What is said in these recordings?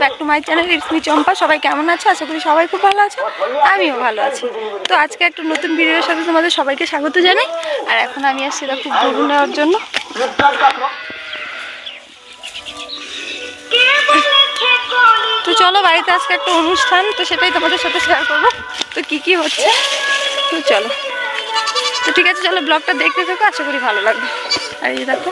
Back to my channel it's me Champa সবাই কেমন আছে? আশা করি সবাই খুব ভালো আছে। আমিও ভালো আছি। তো আজকে একটা নতুন ভিডিওর সাথে তোমাদের সবাইকে স্বাগত জানাই। আর এখন আমি আসছি দেখো ঘুরু নেওয়ার জন্য। তো চলো বাড়িতে আজকে একটা অনুষ্ঠান, তো সেটাই তোমাদের সাথে শেয়ার করব। তো কি কি হচ্ছে? তো চলো। তো ঠিক আছে, চলো ব্লগটা দেখতে থাকো, আশা করি ভালো লাগবে। আর এই দেখো।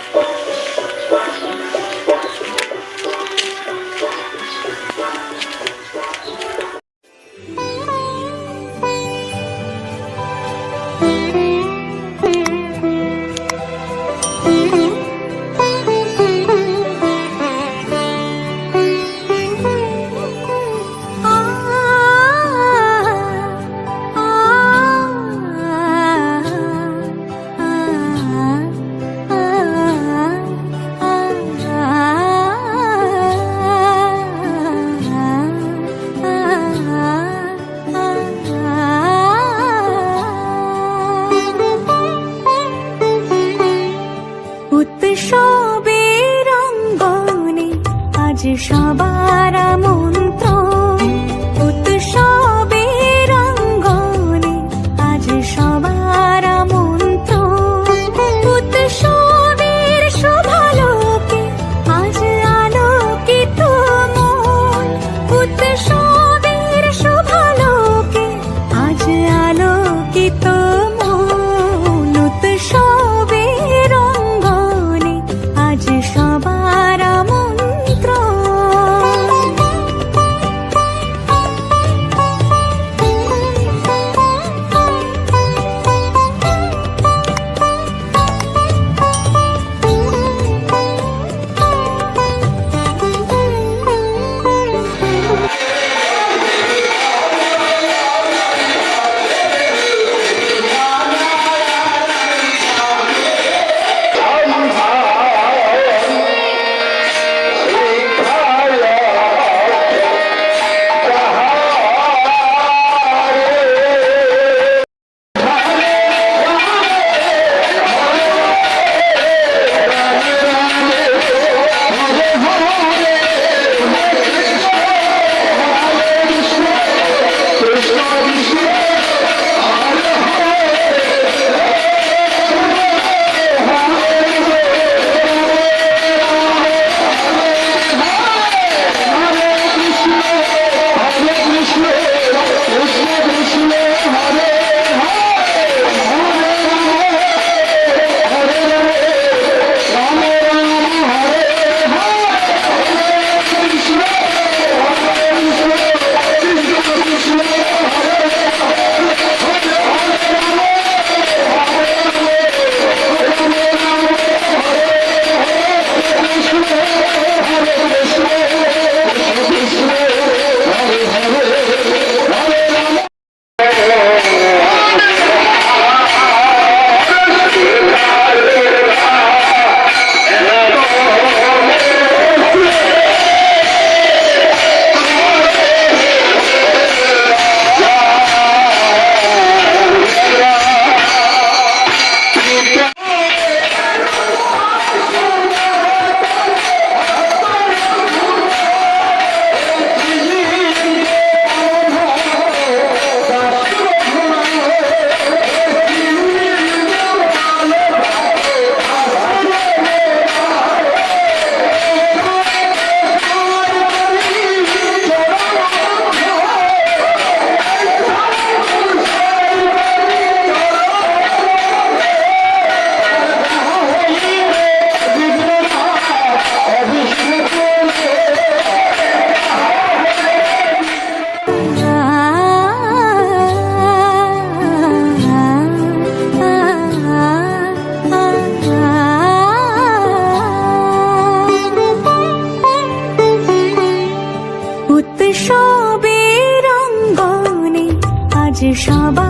下班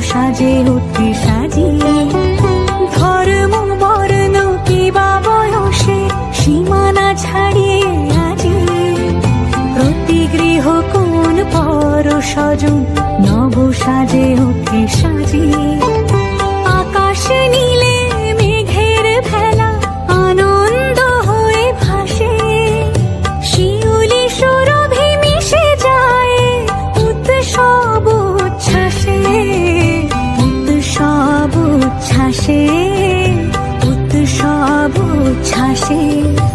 সাজে উঠে You.